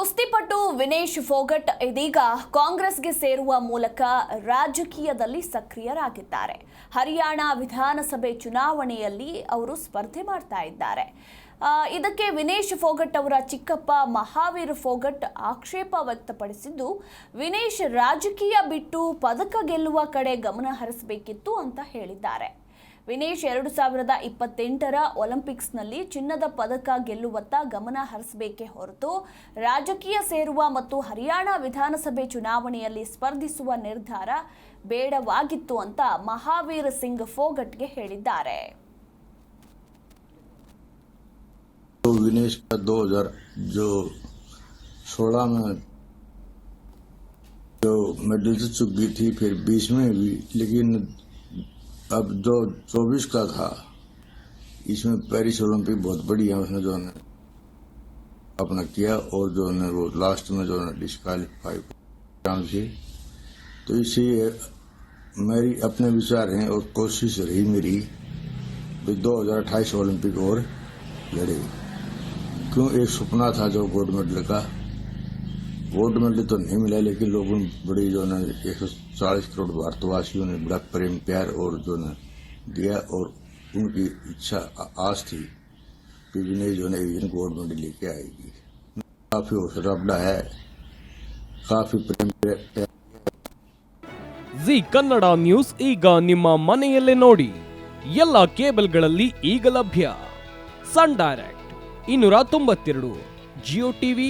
ಕುಸ್ತಿಪಟು ವಿನೇಶ್ ಫೋಗಟ್ ಇದೀಗ ಕಾಂಗ್ರೆಸ್ಗೆ ಸೇರುವ ಮೂಲಕ ರಾಜಕೀಯದಲ್ಲಿ ಸಕ್ರಿಯರಾಗಿದ್ದಾರೆ. ಹರಿಯಾಣ ವಿಧಾನಸಭೆ ಚುನಾವಣೆಯಲ್ಲಿ ಅವರು ಸ್ಪರ್ಧೆ ಮಾಡ್ತಾ ಇದ್ದಾರೆ. ಇದಕ್ಕೆ ವಿನೇಶ್ ಫೋಗಟ್ ಅವರ ಚಿಕ್ಕಪ್ಪ ಮಹಾವೀರ್ ಫೋಗಟ್ ಆಕ್ಷೇಪ ವ್ಯಕ್ತಪಡಿಸಿದ್ದು, ವಿನೇಶ್ ರಾಜಕೀಯ ಬಿಟ್ಟು ಪದಕ ಗೆಲ್ಲುವ ಕಡೆ ಗಮನ ಹರಿಸಬೇಕಿತ್ತು ಅಂತ ಹೇಳಿದ್ದಾರೆ. ವಿನೇಶ್ ಎರಡು ಸಾವಿರದ ಇಪ್ಪತ್ತೆಂಟರ ಒಲಿಂಪಿಕ್ಸ್ನಲ್ಲಿ ಚಿನ್ನದ ಪದಕ ಗೆಲ್ಲುವತ್ತ ಗಮನ ಹರಿಸಬೇಕೇ ಹೊರತು ರಾಜಕೀಯ ಸೇರುವ ಮತ್ತು ಹರಿಯಾಣ ವಿಧಾನಸಭೆ ಚುನಾವಣೆಯಲ್ಲಿ ಸ್ಪರ್ಧಿಸುವ ನಿರ್ಧಾರ ಬೇಡವಾಗಿತ್ತು ಅಂತ ಮಹಾವೀರ್ ಸಿಂಗ್ ಫೋಗಟ್ಗೆ ಹೇಳಿದ್ದಾರೆ तो विनेश का 2000 जो सोलह में जो मेडल से चुक गई थी फिर बीस में भी लेकिन अब जो चौबीस का था, इसमें पेरिस ओलंपिक बहुत बढ़िया उसने जो है अपना किया और जो है वो लास्ट में जो है डिस्कालीफाई से तो इसे, मेरी अपने विचार हैं और कोशिश रही मेरी भी 2028 ओलंपिक और लड़े। क्यों? एक सपना था जो गोल्ड मेडल का। गोल्ड मेडल तो नहीं मिला लेकिन लोगों ने बड़ी जो है एक सौ चालीस करोड़ भारतवासियों ने बड़ा प्रेम प्यार और जो है दिया और उनकी इच्छा आ- आस थी कि विनय जो है एक दिन गोल्ड मेडल लेके आएगी काफी हौसला बढ़ाया है काफी प्रेम प्यार ಜಿ ಕನ್ನಡ ನ್ಯೂಸ್ ಈಗ ನಿಮ್ಮ ಮನೆಯಲ್ಲೇ ನೋಡಿ ಎಲ್ಲ ಕೇಬಲ್ಗಳಲ್ಲಿ ಈಗ ಲಭ್ಯ ಸನ್ ಡೈರೆಕ್ಟ್ ಇನ್ನೂರ ತೊಂಬತ್ತೆರಡು ಜಿಯೋ ಟಿವಿ